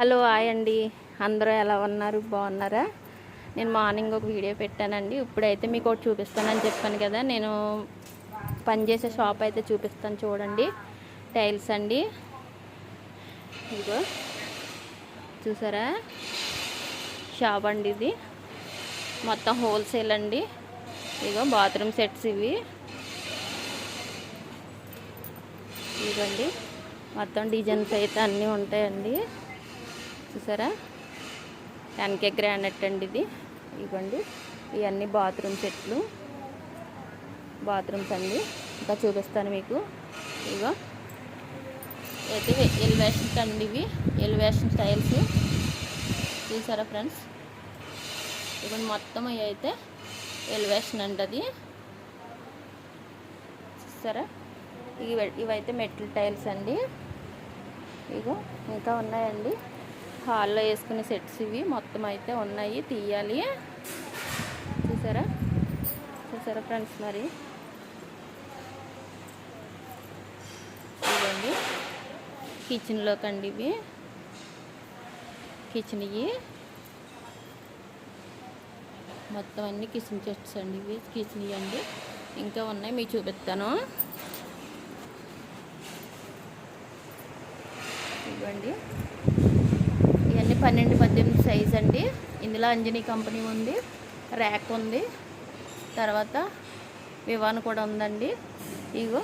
Hello hi అండి. అందరూ ఎలా ఉన్నారు? బాగున్నారా? నేను మార్నింగ్ ఒక వీడియో పెట్టానండి. ఇప్పుడైతే మీకు ఒకటి చూపిస్తానని చెప్పాను కదా. నేను పనిచేసే షాప్ అయితే చూపిస్తాను చూడండి. టైల్స్ అండి. ఇదిగో. చూసారా? షాప్ అండి ఇది. మొత్తం హోల్సేల్ అండి. ఇదిగో బాత్రూమ్ సెట్స్ ఇవి. ఇదిగోండి. మొత్తం డిజైన్స్ అయితే అన్నీ ఉంటాయండి. చూసారా? ఎన్కే గ్రానైట్ అండి ఇది. ఇవ్వండి ఇవన్నీ బాత్రూమ్ చెట్లు. బాత్రూమ్స్ అండి. ఇంకా చూపిస్తాను మీకు. ఇగో అయితే ఎలివేషన్స్ అండి ఇవి. ఎలివేషన్ స్టైల్స్ చూసారా ఫ్రెండ్స్ ఇవన్నీ మొత్తం అవి అయితే ఎలివేషన్ అండి అది. చూసారా? ఇవి ఇవైతే మెట్ల టైల్స్ అండి. ఇగో ఇంకా ఉన్నాయండి. హాల్లో వేసుకునే సెట్స్ ఇవి. మొత్తం అయితే ఉన్నాయి. తీయాలి. చూసారా? చూసారా ఫ్రెండ్స్ మరి? ఇవ్వండి కిచెన్లోకి అండి ఇవి. కిచెన్ ఇవి. మొత్తం అన్ని కిచెన్ చెట్స్ అండి ఇవి. కిచెన్ అండి. ఇంకా ఉన్నాయి. మీకు చూపిస్తాను. ఇవ్వండి పన్నెండు పద్దెనిమిది సైజ్ అండి. ఇందులో అంజనీ కంపెనీ ఉంది ర్యాక్ ఉంది తర్వాత వివాన్ కూడా ఉందండి. ఇగో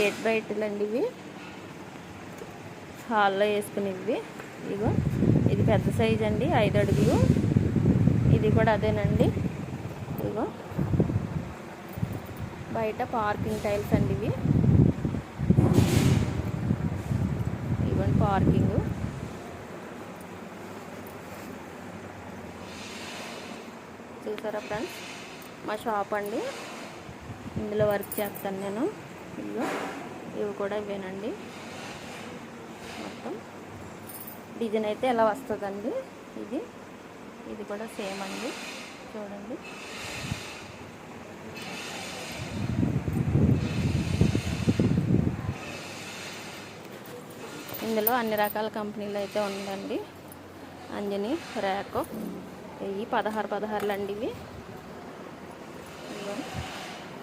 ఎయిట్ బై ఎయిట్లు అండి ఇవి. హాల్లో వేసుకునేవి. ఇగో ఇది పెద్ద సైజ్ అండి ఐదు అడుగులు. ఇది కూడా అదేనండి. ఇగో బయట పార్కింగ్ టైల్స్ అండి ఇవి. ఇవన్నీ పార్కింగ్ చూసారా ఫ్రెండ్స్? మా షాప్ అండి. ఇందులో వర్క్ చేస్తాను నేను. ఇల్లు ఇవి కూడా ఇవేనండి. మొత్తం. డిజైన్ అయితే ఎలా వస్తుందండి? ఇది. ఇది కూడా సేమ్ అండి. చూడండి. ఇందులో అన్ని రకాల కంపెనీలు అయితే ఉందండి. అంజని ర్యాకో ఇవి పదహారు పదహారులు అండి ఇవి.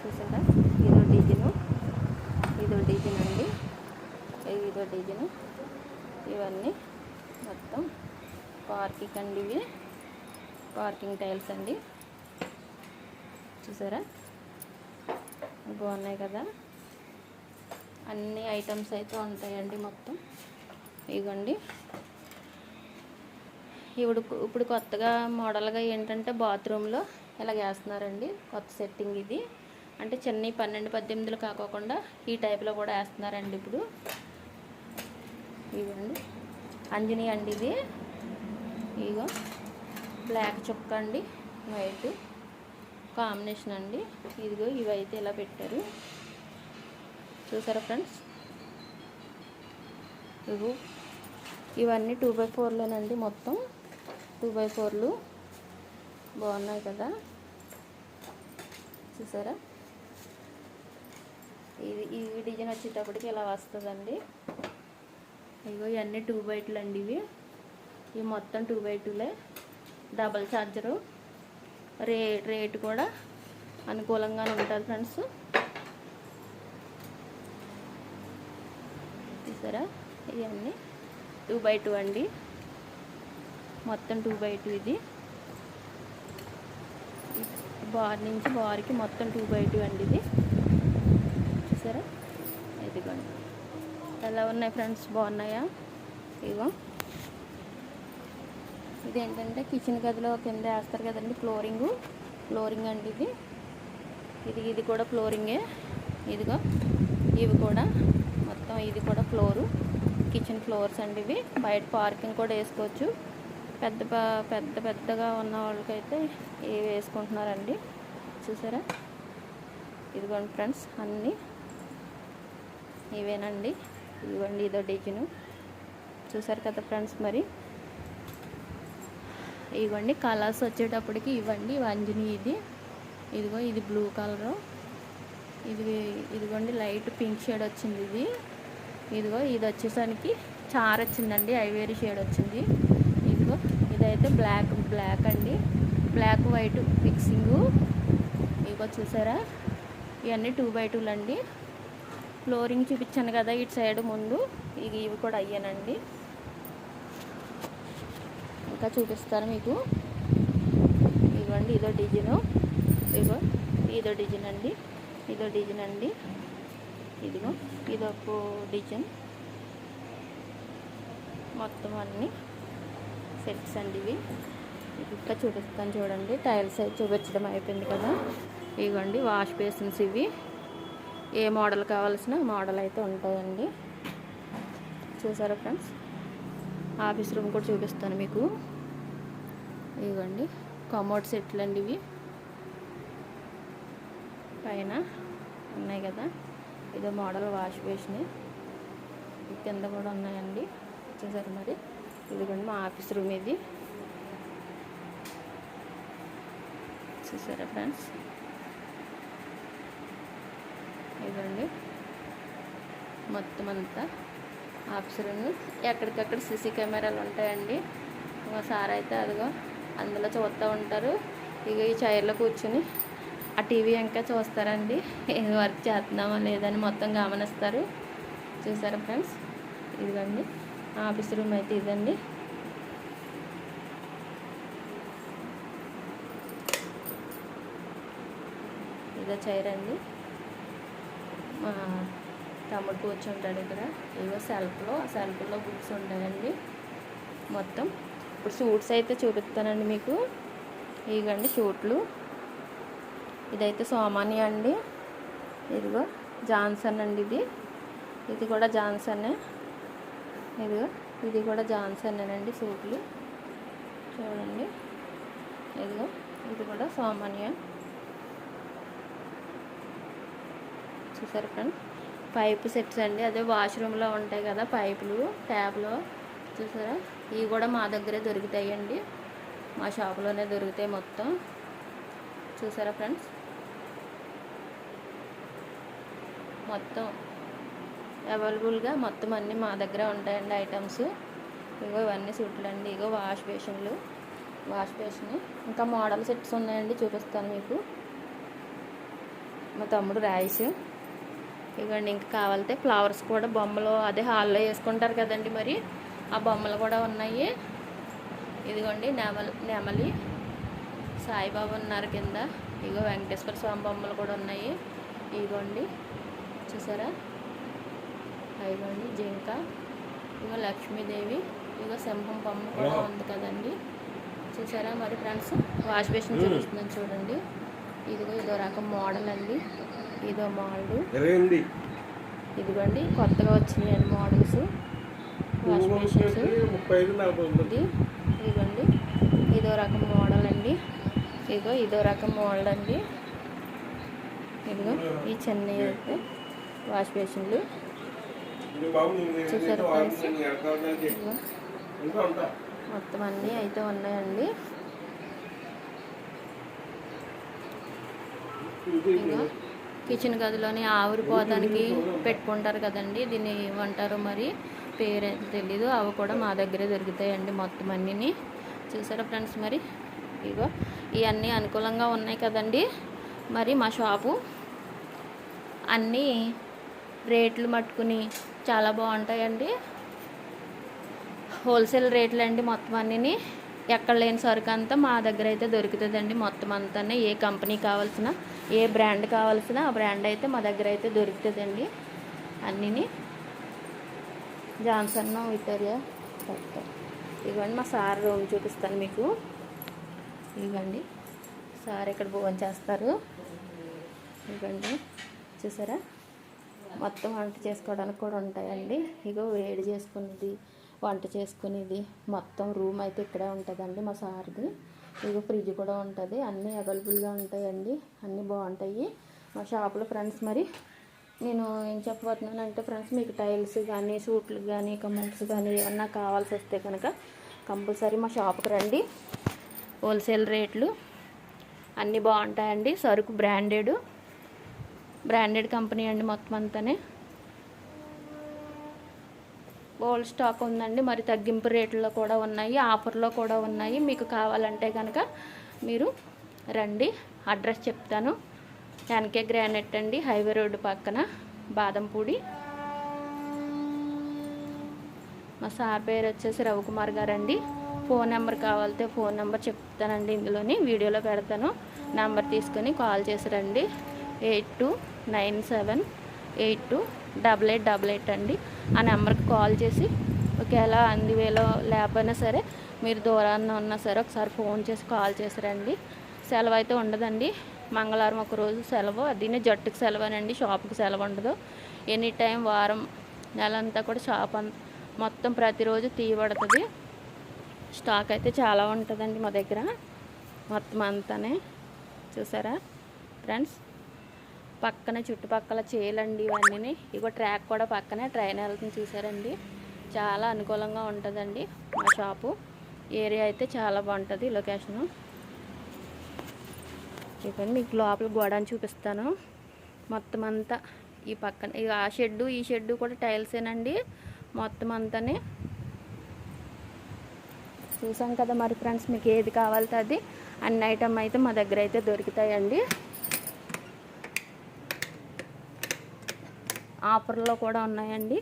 చూసారా? ఇదో డిజైను. ఇదో డిజైన్ అండి ఇదో డిజైను. ఇవన్నీ మొత్తం పార్కింగ్ అండి ఇవి. పార్కింగ్ టైల్స్ అండి. చూసారా? బాగున్నాయి కదా? అన్ని ఐటమ్స్ అయితే ఉంటాయండి మొత్తం. ఇగోండి. ఇప్పుడు ఇప్పుడు కొత్తగా మోడల్గా ఏంటంటే బాత్రూంలో ఇలా వేస్తున్నారండి. కొత్త సెట్టింగ్ ఇది. అంటే చెన్నై పన్నెండు పద్దెనిమిదిలు కాకోకుండా ఈ టైప్లో కూడా వేస్తున్నారండి ఇప్పుడు. ఇవ్వండి అంజనీ అండి ఇది. ఇగో బ్లాక్ చుక్క అండి. వైట్. కాంబినేషన్ అండి. ఇదిగో ఇవైతే ఇలా పెట్టారు. చూసారా ఫ్రెండ్స్? ఇగో ఇవన్నీ టూ బై ఫోర్లోనండి మొత్తం. టూ బై ఫోర్లు. బాగున్నాయి కదా? చూసారా? ఇది ఇవి డిజైన్ వచ్చేటప్పటికి ఇలా వస్తుందండి. ఇగో ఇవన్నీ టూ బైట్లు అండి ఇవి. ఇవి మొత్తం టూ బై టూలే డబల్ ఛార్జరు రే రేటు కూడా అనుకూలంగానే ఉంటుంది ఫ్రెండ్స్. చూసారా? ఇవన్నీ టూ బై టూ అండి. మొత్తం టూ బై టూ ఇది. బార్ నుంచి బార్కి మొత్తం టూ బై టూ అండి ఇది. చూసారా? ఇదిగోండి. ఎలా ఉన్నాయి ఫ్రెండ్స్? బాగున్నాయా? ఇగో ఇదేంటంటే కిచెన్ గదిలో కింద వేస్తారు కదండి ఫ్లోరింగ్. ఫ్లోరింగ్ అండి ఇది. ఇది ఇది కూడా ఫ్లోరింగే. ఇదిగో. ఇవి కూడా. మొత్తం ఇది కూడా ఫ్లోరు. కిచెన్ ఫ్లోర్స్ అండి ఇవి. బయట పార్కింగ్ కూడా వేసుకోవచ్చు. పెద్ద పెద్ద పెద్దగా ఉన్న వాళ్ళకైతే ఇవి వేసుకుంటున్నారండి? చూసారా? ఇదిగోండి ఫ్రెండ్స్ అన్నీ ఇవేనండి. ఇవ్వండి ఇదో డిజైను. చూసారు కదా ఫ్రెండ్స్ మరి? ఇవ్వండి కలర్స్ వచ్చేటప్పటికి ఇవ్వండి. వంజని ఇది. ఇదిగో ఇది బ్లూ కలరు. ఇది ఇదిగోండి లైట్ పింక్ షేడ్ వచ్చింది ఇది. ఇదిగో ఇది వచ్చేసరికి చార్ వచ్చిందండి ఐవేరీ షేడ్ వచ్చింది. ఇదైతే బ్లాక్ బ్లాక్ అండి. Black white fixing. ఇదిగో చూసారా? ఇవన్నీ టూ బై టూలు అండి. ఫ్లోరింగ్ చూపించాను కదా ఇటు సైడ్ ముందు. ఇవి ఇవి కూడా అయ్యానండి. ఇంకా చూపిస్తాను మీకు. ఇదిగోండి ఇదో డిజైను. ఇగో ఇదో డిజైన్ అండి. ఇదో డిజైన్ అండి. ఇదిగో ఇదొక డిజైన్. మొత్తం అన్నీ. సెట్స్ అండి ఇవి. ఇంకా చూపిస్తాను చూడండి. టైల్స్ అయితే చూపించడం అయిపోయింది కదా. ఇదిగోండి వాష్ బేసిన్స్ ఇవి. ఏ మోడల్ కావాల్సిన మోడల్ అయితే ఉంటాయండి. చూసారా ఫ్రెండ్స్? ఆఫీస్ రూమ్ కూడా చూపిస్తాను మీకు. ఇదిగోండి కమోడ్ సెట్లు అండి ఇవి. పైన ఉన్నాయి కదా. ఇదో మోడల్ వాష్ బేసిన్. కింద కూడా ఉన్నాయండి. చూసారు మరి? ఇదిగోండి మా ఆఫీస్ రూమ్ ఇది. చూసారా ఫ్రెండ్స్? ఇదిగోండి. మొత్తం అంతా ఆఫీస్ రూమ్. ఎక్కడికక్కడ సీసీ కెమెరాలు ఉంటాయండి. మా సార్ అయితే అదిగో అందులో చూస్తూ ఉంటారు. ఇక ఈ చైర్లో కూర్చుని ఆ టీవీ ఇంకా చూస్తారండి. ఏం వర్క్ చేస్తున్నామో లేదని మొత్తం గమనిస్తారు. చూసారా ఫ్రెండ్స్? ఇదిగోండి. ఆఫీస్ రూమ్ అయితే ఇదండి. ఇదో చైర్ అండి. మా తమ్ముడు కూర్చుంటాడు ఇక్కడ. ఏవో సెల్ఫ్లో ఆ సెల్ఫ్లో బుక్స్ ఉంటాయండి మొత్తం. ఇప్పుడు షూట్స్ అయితే చూపిస్తానండి మీకు. ఇదిగండి షూట్లు. ఇదైతే సోమాని అండి. ఇదిగో జాన్సన్ అండి ఇది. ఇది కూడా జాన్సన్. ఇది ఇది కూడా జాన్సన్ అండి సూట్లు. చూడండి. ఇదిగో ఇది కూడా సోమానియా. చూసారు ఫ్రెండ్స్ పైప్ సెట్స్ అండి. అదే వాష్రూమ్లో ఉంటాయి కదా పైపులు ట్యాబ్లు చూసారా? ఇవి కూడా మా దగ్గరే దొరుకుతాయండి. మా షాప్లోనే దొరుకుతాయి మొత్తం. చూసారా ఫ్రెండ్స్? మొత్తం అవైలబుల్గా మొత్తం అన్నీ మా దగ్గర ఉంటాయండి ఐటమ్స్. ఇగో ఇవన్నీ సూట్లు అండి ఇగో వాష్ బేసిన్లు వాష్ బేషన్. ఇంకా మోడల్ సెట్స్ ఉన్నాయండి చూపిస్తాను మీకు. మా తమ్ముడు రైస్ ఇవ్వండి ఇంకా కావాలితే ఫ్లవర్స్ కూడా బొమ్మలు అదే హాల్లో వేసుకుంటారు కదండి మరి. ఆ బొమ్మలు కూడా ఉన్నాయి. ఇదిగోండి నెమలి నెమలి. సాయిబాబా ఉన్నారు కింద. ఇగో వెంకటేశ్వర స్వామి బొమ్మలు కూడా ఉన్నాయి. ఇగోండి చూసారా? ఇగోండి జింక ఇగో లక్ష్మీదేవి ఇగో సింహం బొమ్మ కూడా ఉంది కదండి. చూసారా మరి ఫ్రెండ్స్? వాష్ బేసిన్ చూపిస్తున్నాను చూడండి. ఇదిగో ఇదో రకం మోడల్ అండి. ఇదో మోడల్. ఇదిగోండి కొత్తగా వచ్చినాయండి మోడల్స్. Wash basins. ఇది. ఇదిగోండి ఇదో రకం మోడల్ అండి. ఇదిగో ఇదో రకం మోడల్ అండి. ఇదిగో ఈ చిన్న అయితే వాష్ బేసిన్లు. మొత్తం అన్నీ అయితే ఉన్నాయండి. కిచెన్ గదిలోని ఆవిరిపోతానికి పెట్టుకుంటారు కదండి దీన్ని ఏమంటారు మరి పేరైతే తెలీదు అవి కూడా మా దగ్గరే దొరుకుతాయండి మొత్తం అన్నీని. చూసారా ఫ్రెండ్స్ మరి? ఇగో ఇవన్నీ అనుకూలంగా ఉన్నాయి కదండి. మరి మా షాపు అన్నీ రేట్లు మట్టుకుని చాలా బాగుంటాయండి. హోల్సేల్ రేట్లు అండి మొత్తం అన్నీ ఎక్కడ లేని సరుకు అంతా మా దగ్గర అయితే దొరుకుతుందండి మొత్తం అంతా ఏ కంపెనీ కావాల్సిన ఏ బ్రాండ్ కావాల్సిన ఆ బ్రాండ్ అయితే మా దగ్గర అయితే దొరుకుతుందండి అన్నీ జాన్సన్ విక్టోరియా ఇదిగోండి మా సార్ రూమ్ చూపిస్తాను మీకు. ఇదిగోండి. సార్ ఇక్కడ భోజనం చేస్తారు. ఇదిగోండి. చూసారా? మొత్తం వంట చేసుకోవడానికి కూడా ఉంటాయండి. ఇగో వేడి చేసుకునేది వంట చేసుకునేది. మొత్తం రూమ్ అయితే ఇక్కడే ఉంటుందండి మా సార్ది. ఇగో ఫ్రిడ్జ్ కూడా ఉంటుంది. అన్నీ అవైలబుల్గా ఉంటాయండి. అన్నీ బాగుంటాయి. మా షాప్లో ఫ్రెండ్స్ మరి నేను ఏం చెప్పబోతున్నానంటే ఫ్రెండ్స్ మీకు టైల్స్ కానీ సూట్లు కానీ కమెంట్స్ కానీ ఏమన్నా కావాల్సి వస్తే కనుక కంపల్సరీ మా షాప్కి రండి. హోల్సేల్ రేట్లు అన్నీ బాగుంటాయండి. సరుకు బ్రాండెడ్ బ్రాండెడ్ కంపెనీ అండి మొత్తం అంతానే. ఓల్డ్ స్టాక్ ఉందండి మరి తగ్గింపు రేట్లో కూడా ఉన్నాయి ఆఫర్లో కూడా ఉన్నాయి. మీకు కావాలంటే కనుక మీరు రండి అడ్రస్ చెప్తాను. ఎన్కే గ్రానైట్ అండి హైవే రోడ్డు పక్కన బాదంపూడి. మా సార్ పేరు వచ్చేసి రవికుమార్ గారు అండి ఫోన్ నెంబర్ కావాలితే ఫోన్ నెంబర్ చెప్తానండి ఇందులోని వీడియోలో పెడతాను. నెంబర్ తీసుకొని కాల్ చేసి రండి. Eight two nine seven eight two double eight double eight అండి. ఆ నెంబర్కి కాల్ చేసి ఒకవేళ అందువేలో లేకపోయినా సరే మీరు దూరాన్న ఉన్నా సరే ఒకసారి ఫోన్ చేసి కాల్ చేసి రండి. సెలవు అయితే ఉండదండి. మంగళవారం ఒక రోజు సెలవు. అదినే జట్టుకు సెలవునండి షాప్కి సెలవు ఉండదు. ఎనీ టైం వారం నెల అంతా కూడా షాప్ అన్ మొత్తం ప్రతిరోజు తీయబడుతుంది స్టాక్ అయితే చాలా ఉంటుందండి మా దగ్గర. మొత్తం అంతానే. చూసారా ఫ్రెండ్స్? పక్కన చుట్టుపక్కల చేలండి ఇవన్నీ ఇగో ట్రాక్ కూడా పక్కనే ట్రైన్ వెళ్తుంది చూసారండి. చాలా అనుకూలంగా ఉంటుందండి మా షాపు. ఏరియా అయితే చాలా బాగుంటుంది లొకేషను. చెప్పండి మీకు లోపల గోడని చూపిస్తాను. మొత్తం అంతా ఈ పక్కన ఆ షెడ్డు ఈ షెడ్డు కూడా టైల్సేనండి మొత్తం అంతానే చూసాం కదా మరి ఫ్రెండ్స్ మీకు ఏది కావాలితే అది. అన్ని ఐటమ్ అయితే మా దగ్గర అయితే దొరుకుతాయండి. ఆఫర్లో కూడా ఉన్నాయండి.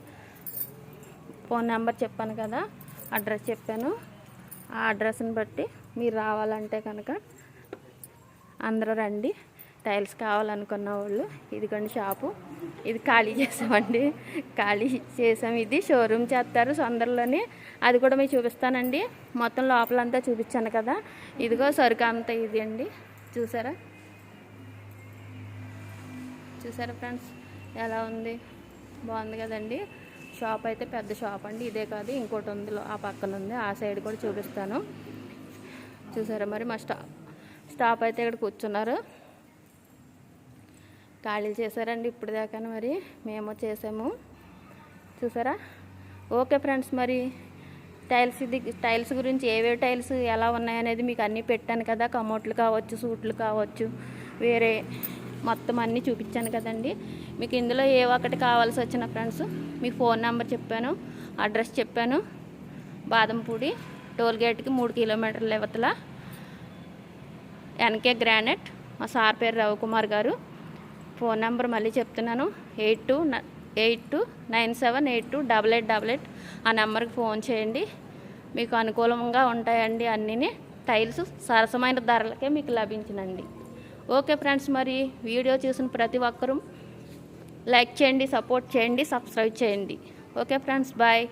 ఫోన్ నెంబర్ చెప్పాను కదా అడ్రస్ చెప్పాను. ఆ అడ్రస్ని బట్టి మీరు రావాలంటే కనుక అందరూ రండి. టైల్స్ కావాలనుకున్న వాళ్ళు ఇదిగోండి షాపు. ఇది ఖాళీ చేసామండి. ఖాళీ చేసాం. ఇది షోరూమ్ చేస్తారు సొందరలోని. అది కూడా మీకు చూపిస్తానండి. మొత్తం లోపలంతా చూపించాను కదా. ఇదిగో సరుకు అంతా ఇది అండి. చూసారా? చూసారా ఫ్రెండ్స్? ఎలా ఉంది? బాగుంది కదండి. షాప్ అయితే పెద్ద షాప్ అండి. ఇదే కాదు ఇంకోటి ఉంది ఆ పక్కన ఉంది. ఆ సైడ్ కూడా చూపిస్తాను. చూసారా మరి మా స్టాప్ స్టాప్ అయితే ఇక్కడ కూర్చున్నారు. ఖాళీ చేశారండి ఇప్పుడు దాకా మరి. మేము చేసాము. చూసారా? ఓకే ఫ్రెండ్స్ మరి. టైల్స్ ఇది టైల్స్ గురించి ఏవే టైల్స్ ఎలా ఉన్నాయనేది మీకు అన్నీ పెట్టాను కదా. కమోట్లు కావచ్చు సూట్లు కావచ్చు వేరే మొత్తం అన్నీ చూపించాను కదండి. మీకు ఇందులో ఏ ఒక్కటి కావాల్సి వచ్చిన ఫ్రెండ్స్ మీ ఫోన్ నెంబర్ చెప్పాను అడ్రస్ చెప్పాను. బాదంపూడి టోల్ గేట్కి మూడు కిలోమీటర్ల ఇవతల ఎన్కే గ్రానైట్ మా సార్ పేరు రవికుమార్ గారు. ఫోన్ నెంబర్ మళ్ళీ చెప్తున్నాను eight two eight two nine seven eight two double eight double eight ఆ నెంబర్కి ఫోన్ చేయండి. మీకు అనుకూలంగా ఉంటాయండి అన్నీ టైల్స్ సరసమైన ధరలకే మీకు లభించినండి. ఓకే ఫ్రెండ్స్ మరి వీడియో చూసిన ప్రతి ఒక్కరూ లైక్ చేయండి సపోర్ట్ చేయండి సబ్స్క్రైబ్ చేయండి. Okay friends bye.